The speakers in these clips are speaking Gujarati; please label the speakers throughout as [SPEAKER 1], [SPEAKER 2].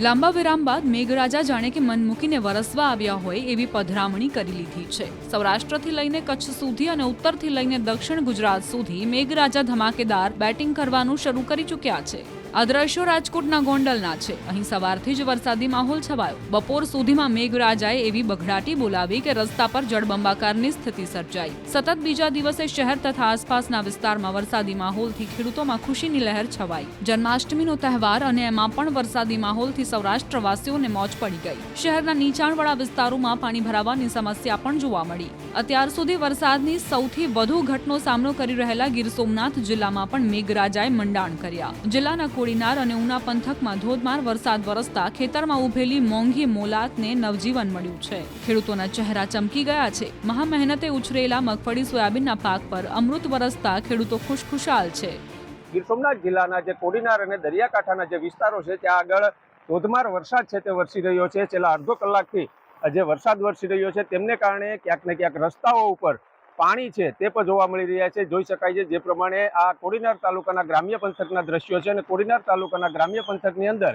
[SPEAKER 1] લાંબા વિરામ બાદ મેઘરાજા જાણે કે મન મૂકીને વરસવા આવ્યા હોય એવી પધરામણી કરી લીધી છે. સૌરાષ્ટ્રથી લઈને કચ્છ સુધી અને ઉત્તરથી લઈને દક્ષિણ ગુજરાત સુધી મેઘરાજા ધમાકેદાર બેટિંગ કરવાનું શરૂ કરી ચૂક્યા છે. આ દ્રશ્યો રાજકોટના ગોંડલના છે. અહીં સવારથી જ વરસાદી માહોલ છવાયો. બપોર સુધીમાં મેઘરાજાએ એવી બઘડાટી બોલાવી કે રસ્તા પર જળબંબાકારની સ્થિતિ સર્જાઈ. સતત બીજા દિવસે શહેર તથા આસપાસના વિસ્તારમાં વરસાદી માહોલથી ખેડૂતોમાં ખુશીની લહેર છવાઈ. જન્માષ્ટમીનો તહેવાર અને એમાં પણ વરસાદી માહોલથી સૌરાષ્ટ્રવાસીઓને મોજ પડી ગઈ. શહેરના નીચાણવાળા વિસ્તારોમાં પાણી ભરાવાની સમસ્યા પણ જોવા મળી. અત્યાર સુધી વરસાદની સૌથી વધુ ઘટનો સામનો કરી રહેલા ગીર સોમનાથ જિલ્લામાં પણ મેઘરાજાએ મંડાણ કર્યા. જિલ્લાના કોડીનાર અને ઉના પંથકમાં ધોધમાર વરસાદ વરસતા ખેતરમાં ઉભેલી મોંઘી મોલાતને નવજીવન મળ્યું છે. ખેડૂતોના ચહેરા ચમકી ગયા છે. મહા મહેનતે ઉછરેલા મગફળી, સોયાબીનના પાક પર અમૃત વરસતા ખેડૂતો ખુશખુશાલ છે.
[SPEAKER 2] ગીર સોમનાથ જિલ્લાના જે કોડીનાર અને દરિયાકાંઠાના જે વિસ્તારો છે, ત્યાં આગળ ધોધમાર વરસાદ છે તે વરસી રહ્યો છે. છેલ્લા અડધો કલાકથી જે વરસાદ વરસી રહ્યો છે તેમને કારણે ક્યાંક ને ક્યાંક રસ્તાઓ ઉપર પાણી છે તે પણ જોવા મળી રહ્યા છે. જોઈ શકાય છે જે પ્રમાણે આ કોડીનાર તાલુકાના ગ્રામ્ય પંથકના દ્રશ્યો છે અને કોડીનાર તાલુકાના ગ્રામ્ય પંથકની અંદર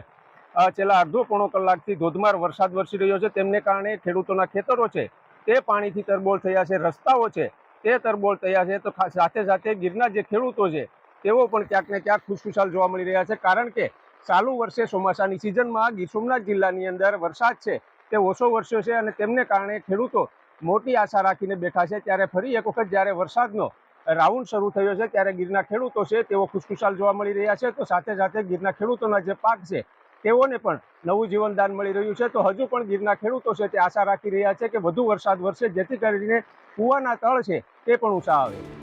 [SPEAKER 2] છેલ્લા અડધો પોણો કલાકથી ધોધમાર વરસાદ વરસી રહ્યો છે. તેમને કારણે ખેડૂતોના ખેતરો છે તે પાણીથી તરબોળ થયા છે, રસ્તાઓ છે તે તરબોળ થયા છે. તો સાથે સાથે ગીરના જે ખેડૂતો છે તેઓ પણ ક્યાંક ને ક્યાંક ખુશખુશાલ જોવા મળી રહ્યા છે. કારણ કે ચાલુ વર્ષે ચોમાસાની સિઝનમાં ગીર સોમનાથ જિલ્લાની અંદર વરસાદ છે. તે ઓછો વરસ્યો છે અને તેમને કારણે ખેડૂતો મોટી આશા રાખીને બેઠા છે. ત્યારે ફરી એક વખત જ્યારે વરસાદનો રાઉન્ડ શરૂ થયો છે ત્યારે ગીરના ખેડૂતો છે તેઓ ખુશખુશાલ જોવા મળી રહ્યા છે. તો સાથે સાથે ગીરના ખેડૂતોના જે પાક છે તેઓને પણ નવું જીવનદાન મળી રહ્યું છે. તો હજુ પણ ગીરના ખેડૂતો છે તે આશા રાખી રહ્યા છે કે વધુ વરસાદ વરસે, જેથી કરીને કૂવાના તળ છે તે પણ ઊંચા આવે.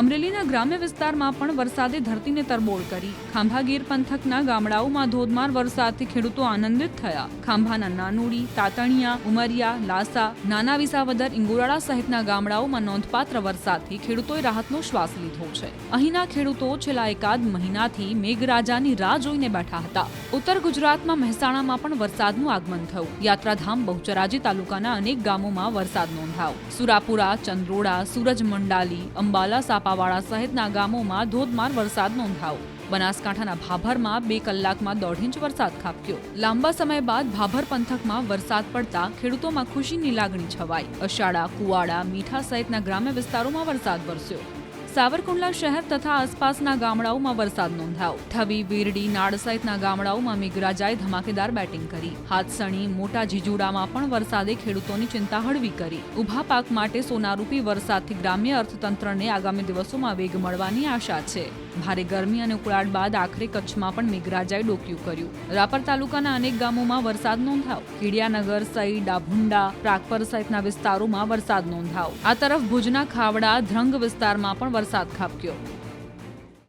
[SPEAKER 1] અમરેલીના ગ્રામ્ય વિસ્તારમાં પણ વરસાદે ધરતીને તરબોળ કરી. ખાંભાગીર પંથકના ગામડાઓમાં ધોધમાર વરસાદથી ખેડૂતો આનંદિત થયા. ખાંભાના નાનુડી, તાતણિયા, ઉમરિયા, લાસા નાના વિસાવદર ઇંગોરાળા સહિતના ગામડાઓમાં નોંધપાત્ર વરસાદથી ખેડૂતોએ રાહતનો શ્વાસ લીધો છે. અહીંના ખેડૂતો છેલ્લા એકાદ મહિનાથી મેઘરાજાની રાહ જોઈને બેઠા હતા. ઉત્તર ગુજરાતમાં મહેસાણામાં પણ વરસાદનું આગમન થયું. યાત્રાધામ બહુચરાજી તાલુકાના અનેક ગામોમાં વરસાદ નોંધાયો. સુરાપુરા, ચંદ્રોડા સુરજ મંડાલી અંબાલા સાપાવાડા સહિતના ગામોમાં ધોધમાર વરસાદ નોંધાયો. બનાસકાંઠાના ભાભરમાં બે કલાકમાં દોઢ ઇંચ વરસાદ ખાબક્યો. લાંબા સમય બાદ ભાભર પંથકમાં વરસાદ પડતા ખેડૂતોમાં ખુશીની લાગણી છવાઈ. અષાઢા, કુવાડા, મીઠા સહિતના ગ્રામ્ય વિસ્તારોમાં વરસાદ વરસ્યો. સાવરકુંડલા શહેર તથા આસપાસના ગામડાઓમાં વરસાદ નોંધાયો. થવી વીરડી નાડ સહિતના ગામડાઓમાં મેઘરાજાએ ધમાકેદાર બેટિંગ કરી. હાથસણી, મોટા જીજુડામાં પણ વરસાદે ખેડૂતોની ચિંતા હળવી કરી. ઊભા પાક માટે સોનારૂપી વરસાદથી ગ્રામ્ય અર્થતંત્રને આગામી દિવસોમાં વેગ મળવાની આશા છે. ભારે ગરમી અને ઉકળાટ બાદ આખરે કચ્છમાં પણ મેઘરાજાએ ડોક્યું કર્યું. રાપર તાલુકાના અનેક ગામોમાં વરસાદ નોંધાયો. કીડિયાનગર સઈ, ડાભુંડા, પ્રાગપર સહિતના વિસ્તારોમાં વરસાદ નોંધાયો. આ તરફ ભુજના ખાવડા, ધ્રંગ વિસ્તારમાં પણ વરસાદ ખાબક્યો.